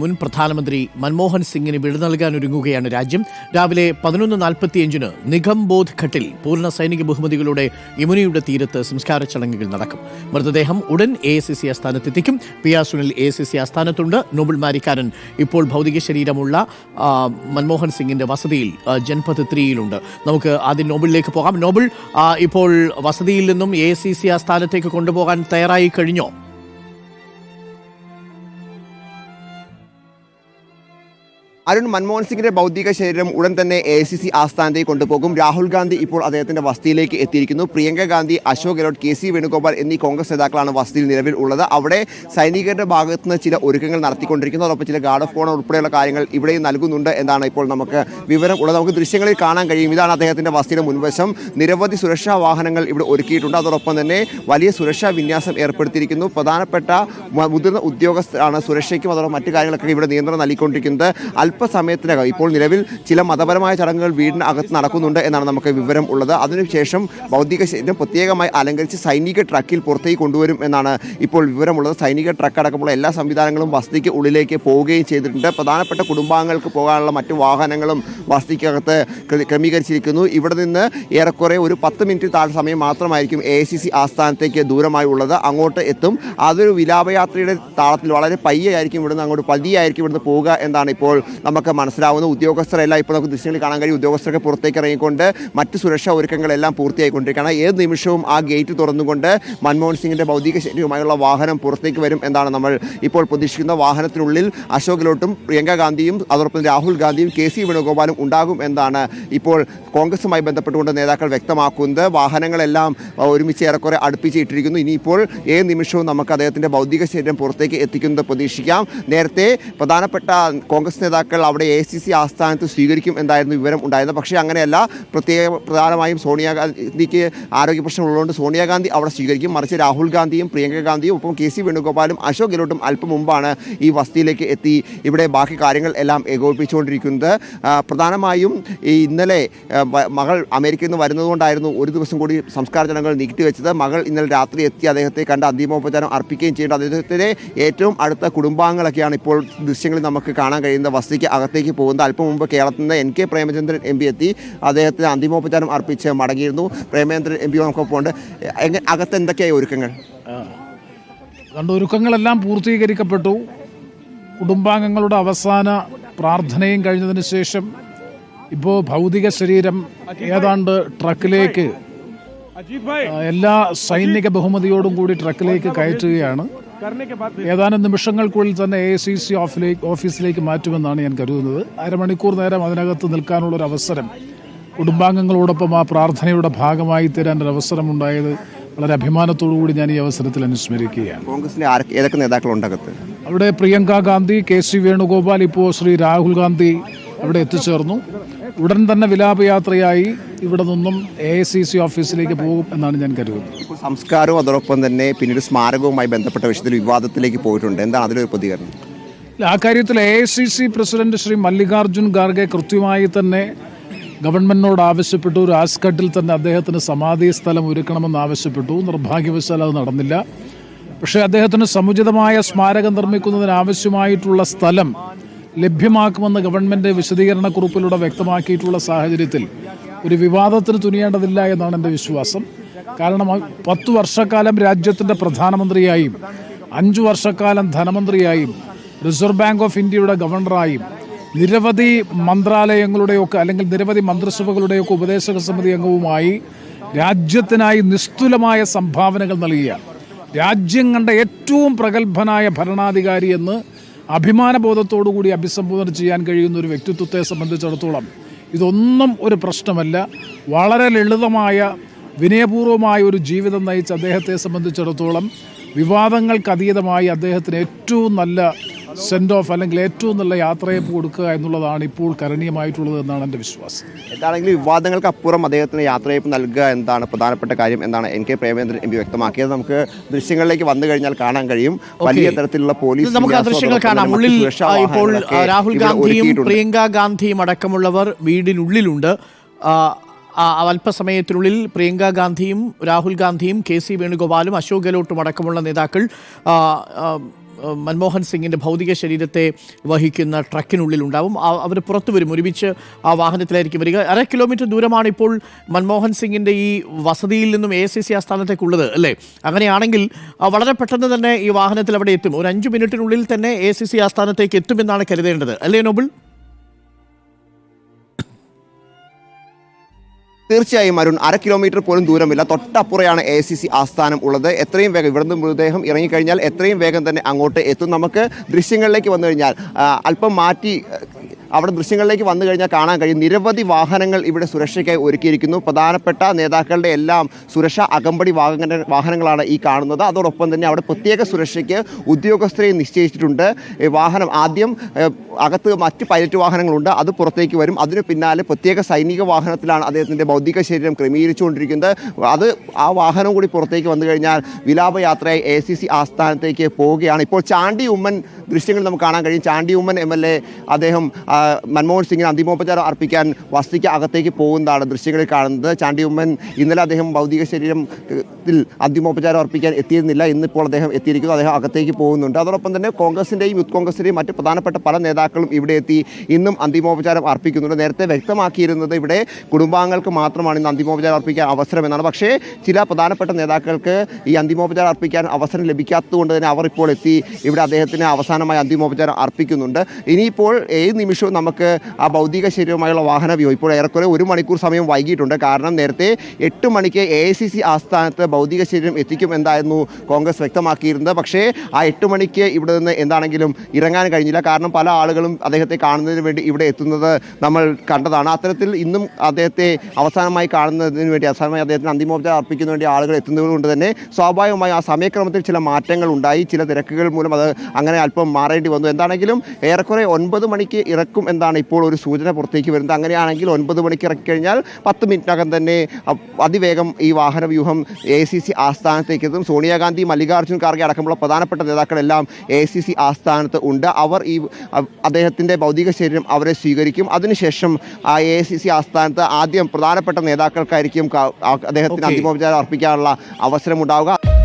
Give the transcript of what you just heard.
മുൻ പ്രധാനമന്ത്രി മൻമോഹൻ സിംഗിന് വിട നൽകാൻ ഒരുങ്ങുകയാണ് രാജ്യം. രാവിലെ പതിനൊന്ന് നാൽപ്പത്തിയഞ്ചിന് നിഗംബോധ് ഘട്ടിൽ പൂർണ സൈനിക ബഹുമതികളുടെ യമുനയുടെ തീരത്ത് സംസ്കാര ചടങ്ങുകൾ നടക്കും. മൃതദേഹം ഉടൻ A S C C ആസ്ഥാനത്തെത്തിക്കും. P R Sunil A S C ആസ്ഥാനത്തുണ്ട്. Noble Marikkaran ഇപ്പോൾ ഭൗതിക ശരീരമുള്ള മൻമോഹൻ സിംഗിന്റെ വസതിയിൽ ജൻപത് ത്രീയിലുണ്ട് നമുക്ക് ആദ്യം നോബിളിലേക്ക് പോകാം. നോബിൾ ഇപ്പോൾ വസതിയിൽ നിന്നും എ സി സി ആസ്ഥാനത്തേക്ക് കൊണ്ടുപോകാൻ തയ്യാറായി കഴിഞ്ഞോ? അരുൺ മൻമോഹൻ സിംഗിന്റെ ഭൗതിക ശരീരം ഉടൻ തന്നെ എ സി സി ആസ്ഥാനത്തേക്ക് കൊണ്ടുപോകും. രാഹുൽ ഗാന്ധി ഇപ്പോൾ അദ്ദേഹത്തിന്റെ വസതിയിലേക്ക് എത്തിയിരിക്കുന്നു. പ്രിയങ്ക ഗാന്ധി അശോക് ഗെഹ്ലോട്ട് കെ സി വേണുഗോപാൽ എന്നീ കോൺഗ്രസ് നേതാക്കളാണ് വസതിയിൽ നിലവിൽ ഉള്ളത്. അവിടെ സൈനികരുടെ ഭാഗത്ത് നിന്ന് ചില ഒരുക്കങ്ങൾ നടത്തിക്കൊണ്ടിരിക്കുന്നു. അതോടൊപ്പം ചില ഗാർഡ് ഓഫ് ഓണർ ഉൾപ്പെടെയുള്ള കാര്യങ്ങൾ ഇവിടെയും നൽകുന്നുണ്ട് എന്നാണ് ഇപ്പോൾ നമുക്ക് വിവരം ഉള്ളത്. നമുക്ക് ദൃശ്യങ്ങളിൽ കാണാൻ കഴിയും. ഇതാണ് അദ്ദേഹത്തിന്റെ വസതിയുടെ മുൻവശം. നിരവധി സുരക്ഷാ വാഹനങ്ങൾ ഇവിടെ ഒരുക്കിയിട്ടുണ്ട്. അതോടൊപ്പം തന്നെ വലിയ സുരക്ഷാ വിന്യാസം ഏർപ്പെടുത്തിയിരിക്കുന്നു. പ്രധാനപ്പെട്ട മുതിർന്ന ഉദ്യോഗസ്ഥരാണ് സുരക്ഷയ്ക്കും അതോടൊപ്പം മറ്റു കാര്യങ്ങളൊക്കെ ഇവിടെ നിയന്ത്രണം നൽകിക്കൊണ്ടിരിക്കുന്നത്. അല്പസമയത്തിനകം ഇപ്പോൾ നിലവിൽ ചില മതപരമായ ചടങ്ങുകൾ വീടിനകത്ത് നടക്കുന്നുണ്ട് എന്നാണ് നമുക്ക് വിവരം ഉള്ളത്. അതിനുശേഷം ഭൗതിക ശരീരം പ്രത്യേകമായി അലങ്കരിച്ച് സൈനിക ട്രക്കിൽ പുറത്തേക്ക് കൊണ്ടുവരും എന്നാണ് ഇപ്പോൾ വിവരമുള്ളത്. സൈനിക ട്രക്ക് അടക്കമുള്ള എല്ലാ സംവിധാനങ്ങളും വസതിക്ക് ഉള്ളിലേക്ക് പോവുകയും ചെയ്തിട്ടുണ്ട്. പ്രധാനപ്പെട്ട കുടുംബാംഗങ്ങൾക്ക് പോകാനുള്ള മറ്റ് വാഹനങ്ങളും വസതിക്കകത്ത് ക്ര- ക്രമീകരിച്ചിരിക്കുന്നു. ഇവിടെ നിന്ന് ഏറെക്കുറെ ഒരു പത്ത് മിനിറ്റ് താഴെ സമയം മാത്രമായിരിക്കും എ സി സി ആസ്ഥാനത്തേക്ക് ദൂരമായി ഉള്ളത്. അങ്ങോട്ട് എത്തും. അതൊരു വിലാപയാത്രയുടെ താളത്തിൽ വളരെ പയ്യായിരിക്കും ഇവിടുന്ന് അങ്ങോട്ട് പതിയായിരിക്കും ഇവിടുന്ന് പോവുക എന്നാണ് ഇപ്പോൾ നമുക്ക് മനസ്സിലാവുന്നു ഉദ്യോഗസ്ഥരെല്ലാം ഇപ്പോൾ നമുക്ക് ദൃശ്യങ്ങളിൽ കാണാൻ കഴിയും. ഉദ്യോഗസ്ഥരൊക്കെ പുറത്തേക്ക് ഇറങ്ങിക്കൊണ്ട് മറ്റ് സുരക്ഷാ ഒരുക്കങ്ങളെല്ലാം പൂർത്തിയായിക്കൊണ്ടിരിക്കുകയാണ്. ഏത് നിമിഷവും ആ ഗേറ്റ് തുറന്നുകൊണ്ട് മൻമോഹൻ സിംഗിന്റെ ഭൗതിക ശരീരവുമായുള്ള വാഹനം പുറത്തേക്ക് വരും എന്നാണ് നമ്മൾ ഇപ്പോൾ പ്രതീക്ഷിക്കുന്ന. വാഹനത്തിനുള്ളിൽ അശോക് ഗെഹ്ലോട്ടും പ്രിയങ്ക ഗാന്ധിയും അതോടൊപ്പം രാഹുൽ ഗാന്ധിയും കെ സി വേണുഗോപാലും ഉണ്ടാകും എന്നാണ് ഇപ്പോൾ കോൺഗ്രസുമായി ബന്ധപ്പെട്ടുകൊണ്ട് നേതാക്കൾ വ്യക്തമാക്കുന്നത്. വാഹനങ്ങളെല്ലാം ഒരുമിച്ച് ഏറെക്കുറെ അടുപ്പിച്ചിട്ടിരിക്കുന്നു ഇനിയിപ്പോൾ ഏത് നിമിഷവും നമുക്ക് അദ്ദേഹത്തിന്റെ ഭൗതിക ശരീരം പുറത്തേക്ക് എത്തിക്കുന്നത് പ്രതീക്ഷിക്കാം. നേരത്തെ പ്രധാനപ്പെട്ട കോൺഗ്രസ് നേതാക്കൾ അവിടെ എ സി സി ആസ്ഥാനത്ത് സ്വീകരിക്കും എന്തായിരുന്നു വിവരം ഉണ്ടായിരുന്നത്. പക്ഷേ അങ്ങനെയല്ല. പ്രത്യേക പ്രധാനമായും സോണിയാഗാന്ധിക്ക് ആരോഗ്യ പ്രശ്നമുള്ളതുകൊണ്ട് സോണിയാഗാന്ധി അവിടെ സ്വീകരിക്കും. മറിച്ച് രാഹുൽ ഗാന്ധിയും പ്രിയങ്ക ഗാന്ധിയും ഒപ്പം കെ സി വേണുഗോപാലും അശോക് ഗെഹ്ലോട്ടും അല്പം മുമ്പാണ് ഈ വസതിയിലേക്ക് എത്തി. ഇവിടെ ബാക്കി കാര്യങ്ങൾ എല്ലാം ഏകോപിപ്പിച്ചുകൊണ്ടിരിക്കുന്നത്. പ്രധാനമായും ഈ ഇന്നലെ മകൾ അമേരിക്കയിൽ നിന്ന് വരുന്നതുകൊണ്ടായിരുന്നു ഒരു ദിവസം കൂടി സംസ്കാര ചടങ്ങുകൾ നീട്ടിവെച്ചത് മകൾ ഇന്നലെ രാത്രി എത്തി അദ്ദേഹത്തെ കണ്ട് അന്തിമോപചാരം അർപ്പിക്കുകയും ചെയ്യേണ്ട അദ്ദേഹത്തിന്റെ ഏറ്റവും അടുത്ത കുടുംബാംഗങ്ങളൊക്കെയാണ് ഇപ്പോൾ ദൃശ്യങ്ങളിൽ നമുക്ക് കാണാൻ കഴിയുന്ന വസതിക്ക് അകത്തേക്ക് പോകുന്നത്. അല്പം മുമ്പ് കേരളത്തിൽ നിന്ന് N K Premachandran M P എത്തി. അദ്ദേഹത്തിന് അന്തിമോപചാരം അർപ്പിച്ച് മടങ്ങിയിരുന്നു. പ്രേമചന്ദ്രൻ എം പി നമുക്കൊപ്പമുണ്ട് എങ്ങനെ അകത്ത് എന്തൊക്കെയായി ഒരുക്കങ്ങൾ? അതുകൊണ്ട് ഒരുക്കങ്ങളെല്ലാം പൂർത്തീകരിക്കപ്പെട്ടു. കുടുംബാംഗങ്ങളുടെ അവസാന പ്രാർത്ഥനയും കഴിഞ്ഞതിന് ശേഷം ഇപ്പോൾ ഭൗതിക ശരീരം ഏതാണ്ട് ട്രക്കിലേക്ക് എല്ലാ സൈനിക ബഹുമതിയോടും കൂടി ട്രക്കിലേക്ക് കയറ്റുകയാണ്. ഏതാനും നിമിഷങ്ങൾക്കുള്ളിൽ തന്നെ എ സി സി ഓഫിലേക്ക് ഓഫീസിലേക്ക് മാറ്റുമെന്നാണ് ഞാൻ കരുതുന്നത്. അരമണിക്കൂർ നേരം അതിനകത്ത് നിൽക്കാനുള്ള ഒരു അവസരം കുടുംബാംഗങ്ങളോടൊപ്പം ആ പ്രാർത്ഥനയുടെ ഭാഗമായി തരാൻ ഒരു അവസരമുണ്ടായത് വളരെ അഭിമാനത്തോടു കൂടി ഞാൻ ഈ അവസരത്തിൽ അനുസ്മരിക്കുകയാണ്. കോൺഗ്രസിന്റെ ഏതൊക്കെ നേതാക്കളുണ്ടാകത്ത് അവിടെ പ്രിയങ്ക ഗാന്ധി കെ സി വേണുഗോപാൽ ഇപ്പോൾ ശ്രീ രാഹുൽ ഗാന്ധി അവിടെ എത്തിച്ചേർന്നു. ഉടൻ തന്നെ വിലാപയാത്രയായി ഇവിടെ നിന്നും എ സി സി ഓഫീസിലേക്ക് പോകും എന്നാണ് ഞാൻ കരുതുന്നത്. സംസ്കാരവും അതോടൊപ്പം തന്നെ പിന്നീട് സ്മാരകവുമായി ബന്ധപ്പെട്ട വിഷയത്തിൽ വിവാദത്തിലേക്ക് പോയിട്ടുണ്ട്. എന്താണ് അതിലൊരു പ്രതികരണം? ആ കാര്യത്തിൽ A C C president Shri Mallikarjun Kharge കൃത്യമായി തന്നെ ഗവൺമെന്റിനോട് ആവശ്യപ്പെട്ടു. രാജ്ഘട്ടിൽ തന്നെ അദ്ദേഹത്തിന് സമാധി സ്ഥലം ഒരുക്കണമെന്ന് ആവശ്യപ്പെട്ടു. നിർഭാഗ്യവശാൽ അത് നടന്നില്ല. പക്ഷേ അദ്ദേഹത്തിന് സമുചിതമായ സ്മാരകം നിർമ്മിക്കുന്നതിന് ആവശ്യമായിട്ടുള്ള സ്ഥലം ലഭ്യമാക്കുമെന്ന് ഗവൺമെന്റ് വിശദീകരണക്കുറിപ്പിലൂടെ വ്യക്തമാക്കിയിട്ടുള്ള സാഹചര്യത്തിൽ ഒരു വിവാദത്തിന് തുനിയേണ്ടതില്ല എന്നാണ് എന്റെ വിശ്വാസം. കാരണം പത്തു വർഷക്കാലം രാജ്യത്തിന്റെ പ്രധാനമന്ത്രിയായും അഞ്ചു വർഷക്കാലം ധനമന്ത്രിയായും റിസർവ് ബാങ്ക് ഓഫ് ഇന്ത്യയുടെ ഗവർണറായും നിരവധി മന്ത്രാലയങ്ങളുടെയൊക്കെ അല്ലെങ്കിൽ നിരവധി മന്ത്രിസഭകളുടെയൊക്കെ ഉപദേശക സമിതി അംഗവുമായി രാജ്യത്തിനായി നിസ്തുലമായ സംഭാവനകൾ നൽകിയ രാജ്യം കണ്ട ഏറ്റവും പ്രഗത്ഭനായ ഭരണാധികാരി എന്ന് അഭിമാനബോധത്തോടു കൂടി അഭിസംബോധന ചെയ്യാൻ കഴിയുന്ന ഒരു വ്യക്തിത്വത്തെ സംബന്ധിച്ചിടത്തോളം ഇതൊന്നും ഒരു പ്രശ്നമല്ല. വളരെ ലളിതമായ വിനയപൂർവമായ ഒരു ജീവിതം നയിച്ച അദ്ദേഹത്തെ സംബന്ധിച്ചിടത്തോളം വിവാദങ്ങൾക്കതീതമായി അദ്ദേഹത്തിന് ഏറ്റവും നല്ല സെൻഡ് ഓഫ് അല്ലെങ്കിൽ ഏറ്റവും നല്ല യാത്രയപ്പ് കൊടുക്കുക എന്നുള്ളതാണ് ഇപ്പോൾ കരണീയമായിട്ടുള്ളത് എന്നാണ് എന്റെ വിശ്വാസം. എന്താണെങ്കിലും വിവാദങ്ങൾക്ക് അപ്പുറം അദ്ദേഹത്തിന് യാത്രയപ്പ് നൽകുക എന്താണ് പ്രധാനപ്പെട്ട കാര്യം എന്നാണ് N K Premendran M P വ്യക്തമാക്കിയത്. നമുക്ക് ദൃശ്യങ്ങളിലേക്ക് വന്നു കഴിഞ്ഞാൽ കാണാൻ കഴിയും. വലിയ തരത്തിലുള്ള പോലീസ് നമുക്ക് ആ ദൃശ്യങ്ങൾ കാണാം. ഉള്ളിൽ ആ, ഇപ്പോൾ രാഹുൽ ഗാന്ധിയും പ്രിയങ്ക ഗാന്ധിയും അടക്കമുള്ളവർ വീടിനുള്ളിലുണ്ട്. ആ, ആ, അല്പസമയത്തിനുള്ളിൽ പ്രിയങ്ക ഗാന്ധിയും രാഹുൽ ഗാന്ധിയും കെ സി വേണുഗോപാലും അശോക് ഗെഹ്ലോട്ടും അടക്കമുള്ള നേതാക്കൾ മൻമോഹൻ സിംഗിന്റെ ഭൗതിക ശരീരത്തെ വഹിക്കുന്ന ട്രക്കിനുള്ളിൽ ഉണ്ടാവും. അവർ പുറത്തു വരും. ഒരുമിച്ച് ആ വാഹനത്തിലായിരിക്കും വരിക. അര കിലോമീറ്റർ ദൂരമാണ് ഇപ്പോൾ മൻമോഹൻ സിംഗിന്റെ ഈ വസതിയിൽ നിന്നും എ സി സി ആസ്ഥാനത്തേക്കുള്ളത് അല്ലേ? അങ്ങനെയാണെങ്കിൽ വളരെ പെട്ടെന്ന് തന്നെ ഈ വാഹനത്തിൽ അവിടെ എത്തും. ഒരു അഞ്ച് മിനിറ്റിനുള്ളിൽ തന്നെ എ സി സി ആസ്ഥാനത്തേക്ക് എത്തുമെന്നാണ് കരുതേണ്ടത്. അല്ലേ നോബിൾ? തീർച്ചയായും അരുൺ അര കിലോമീറ്റർ പോലും ദൂരമില്ല. തൊട്ടപ്പുറയാണ് എ സി സി ആസ്ഥാനം ഉള്ളത്. എത്രയും വേഗം ഇവിടുന്ന് മൃതദേഹം ഇറങ്ങിക്കഴിഞ്ഞാൽ എത്രയും വേഗം തന്നെ അങ്ങോട്ട് എത്തും. നമുക്ക് ദൃശ്യങ്ങളിലേക്ക് വന്നു കഴിഞ്ഞാൽ അല്പം മാറ്റി അവിടെ ദൃശ്യങ്ങളിലേക്ക് വന്നു കഴിഞ്ഞാൽ കാണാൻ കഴിയും. നിരവധി വാഹനങ്ങൾ ഇവിടെ സുരക്ഷയ്ക്കായി ഒരുക്കിയിരിക്കുന്നു. പ്രധാനപ്പെട്ട നേതാക്കളുടെ എല്ലാം സുരക്ഷാ അകമ്പടി വാഹന വാഹനങ്ങളാണ് ഈ കാണുന്നത്. അതോടൊപ്പം തന്നെ അവിടെ പ്രത്യേക സുരക്ഷയ്ക്ക് ഉദ്യോഗസ്ഥരെ നിശ്ചയിച്ചിട്ടുണ്ട്. വാഹനം ആദ്യം അകത്ത് മറ്റ് പൈലറ്റ് വാഹനങ്ങളുണ്ട്. അത് പുറത്തേക്ക് വരും. അതിന് പിന്നാലെ പ്രത്യേക സൈനിക വാഹനത്തിലാണ് അദ്ദേഹത്തിന്റെ ഭൗതിക ശരീരം ക്രമീകരിച്ചുകൊണ്ടിരിക്കുന്നത്. അത് ആ വാഹനം കൂടി പുറത്തേക്ക് വന്നു കഴിഞ്ഞാൽ വിലാപയാത്രയായി എ സി സി ആസ്ഥാനത്തേക്ക് പോവുകയാണ്. ഇപ്പോൾ ചാണ്ടി ഉമ്മൻ ദൃശ്യങ്ങൾ നമുക്ക് കാണാൻ കഴിയും. Chandy Oommen M L A അദ്ദേഹം മൻമോഹൻ സിംഗിന് അന്തിമോപചാരം അർപ്പിക്കാൻ വസതിക്ക് അകത്തേക്ക് പോകുന്നതാണ് ദൃശ്യങ്ങളിൽ കാണുന്നത്. ചാണ്ടി ഉമ്മൻ ഇന്നലെ അദ്ദേഹം ഭൗതിക ശരീരത്തിൽ അന്തിമോപചാരം അർപ്പിക്കാൻ എത്തിയിരുന്നില്ല. ഇന്നിപ്പോൾ അദ്ദേഹം എത്തിയിരിക്കുന്നു. അദ്ദേഹം അകത്തേക്ക് പോകുന്നുണ്ട്. അതോടൊപ്പം തന്നെ കോൺഗ്രസിന്റെയും യൂത്ത് കോൺഗ്രസിന്റെയും മറ്റ് പ്രധാനപ്പെട്ട പല നേതാക്കളും ഇവിടെ എത്തി ഇന്നും അന്തിമോപചാരം അർപ്പിക്കുന്നുണ്ട്. നേരത്തെ വ്യക്തമാക്കിയിരുന്നത് ഇവിടെ കുടുംബാംഗങ്ങൾക്ക് മാത്രമാണ് ഇന്ന് അന്തിമോപചാരം അർപ്പിക്കാൻ അവസരം എന്നാണ് പക്ഷേ ചില പ്രധാനപ്പെട്ട നേതാക്കൾക്ക് ഈ അന്തിമോപചാരം അർപ്പിക്കാൻ അവസരം ലഭിക്കാത്തതുകൊണ്ട് തന്നെ അവർ ഇപ്പോൾ എത്തി. ഇവിടെ അദ്ദേഹത്തിന് അവസാനമായി അന്തിമോപചാരം അർപ്പിക്കുന്നുണ്ട്. ഇനിയിപ്പോൾ ഏത് നിമിഷവും നമുക്ക് ആ ഭൗതിക ശരീരവുമായുള്ള വാഹന വ്യൂ. ഇപ്പോൾ ഏറെക്കുറെ ഒരു മണിക്കൂർ സമയം വൈകിയിട്ടുണ്ട്. കാരണം നേരത്തെ എട്ട് മണിക്ക് എ ഐ സി സി ആസ്ഥാനത്ത് ഭൗതിക ശരീരം എത്തിക്കും എന്തായിരുന്നു കോൺഗ്രസ് വ്യക്തമാക്കിയിരുന്നത്. പക്ഷേ ആ എട്ട് മണിക്ക് ഇവിടെ നിന്ന് എന്താണെങ്കിലും ഇറങ്ങാൻ കഴിഞ്ഞില്ല. കാരണം പല ആളുകളും അദ്ദേഹത്തെ കാണുന്നതിന് വേണ്ടി ഇവിടെ എത്തുന്നത് നമ്മൾ കണ്ടതാണ്. അത്തരത്തിൽ ഇന്നും അദ്ദേഹത്തെ അവസാനമായി കാണുന്നതിന് വേണ്ടി അവസാനമായി അദ്ദേഹത്തിന് അന്തിമോപചാരം അർപ്പിക്കുന്നതിന് വേണ്ടി ആളുകൾ എത്തുന്നതുകൊണ്ട് തന്നെ സ്വാഭാവികമായി ആ സമയക്രമത്തിൽ ചില മാറ്റങ്ങൾ ഉണ്ടായി ചില തിരക്കുകൾ മൂലം അത് അങ്ങനെ അല്പം മാറേണ്ടി വന്നു. എന്താണെങ്കിലും ഏറെക്കുറെ ഒൻപത് മണിക്ക് ഇറക്കും എന്നാണ് ഇപ്പോൾ ഒരു സൂചന പുറത്തേക്ക് വരുന്നത്. അങ്ങനെയാണെങ്കിൽ ഒൻപത് മണിക്ക് ഇറക്കി കഴിഞ്ഞാൽ പത്ത് മിനിറ്റിനകം തന്നെ അതിവേഗം ഈ വാഹന വ്യൂഹം എ സി സി ആസ്ഥാനത്തേക്ക് എത്തും. സോണിയാഗാന്ധി മല്ലികാർജുൻ ഖാർഗെ അടക്കമുള്ള പ്രധാനപ്പെട്ട നേതാക്കളെല്ലാം എ സി സി ആസ്ഥാനത്ത് ഉണ്ട്. അവർ ഈ അദ്ദേഹത്തിന്റെ ഭൗതിക ശരീരം അവരെ സ്വീകരിക്കും. അതിനുശേഷം ആ എ സി സി ആസ്ഥാനത്ത് ആദ്യം പ്രധാനപ്പെട്ട നേതാക്കൾക്കായിരിക്കും അദ്ദേഹത്തിന് അന്തിമോപചാരം അർപ്പിക്കാനുള്ള അവസരമുണ്ടാവുക.